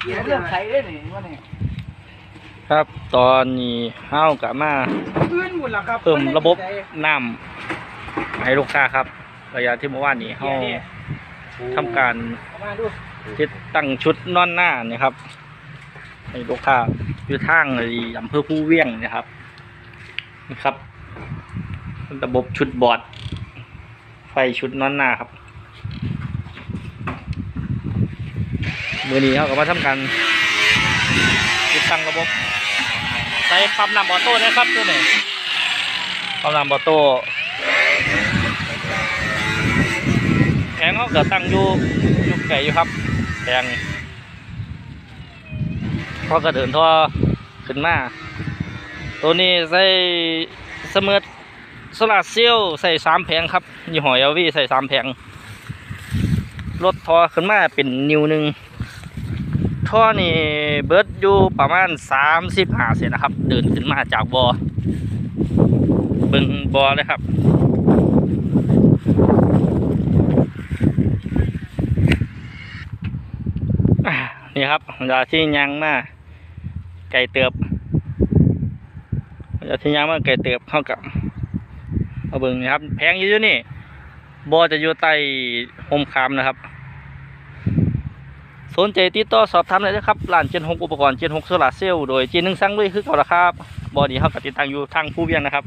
เกี่ยวเรื่องใครได้หนิว่าเนี่ยครับ ตอนนี้เฮากะมาพื้นหมดแล้วครับเพิ่มระบบน้ำให้ลูกค้าครับ ระยะที่เมื่อวานนี้เฮาทำการเอามาดูติดตั้งชุดนอนหน้านี่ครับให้ลูกค้าอยู่ทางไอ้อำเภอผู้เวียงเนะครับนี่ครับ ระบบชุดบอร์ดไฟชุดนอนหน้าครับ มือนี้เขาก็มาทำการติดตั้งระบบใส่ปั๊มน้ำออโต้นะครับตัวนี้ปั๊มน้ำออโต้แผงเขาก็ตั้งอยู่อยู่ไกลอยู่ครับแผงเขาก็เดินท่อขึ้นมาตัวนี้ใส่เสมอโซลาร์เซลล์ใส่สามแผงครับยี่ห้อเอลวีใส่สามแผงรถทอขึ้นมาเป็นนิวหนึ่ง ท่อนี่เบิร์ดอยู่ประมาณสามสิบห้าเซนนะครับ เดินขึ้นมาจากบอ่อเบิ่งบ่อเลยครับนี่ครับยาที่ยังมาไก่เติบยาที่ยังมาไก่เติบเข้ากับเอาเบิ่งนี่ครับ แพงอยู่นี่บอจะอยู่ใต้โฮมคามนะครับ สนใจติดต่อสอบถามได้เลยครับร้านเจนหกอุปกรณ์เจนหกโซลาร์เซลล์โดยเจนหนึ่งสั่งด้วยคือเก่าละครับบอดี้เขากับติดตั้งอยู่ทางผู้เวียงนะครับ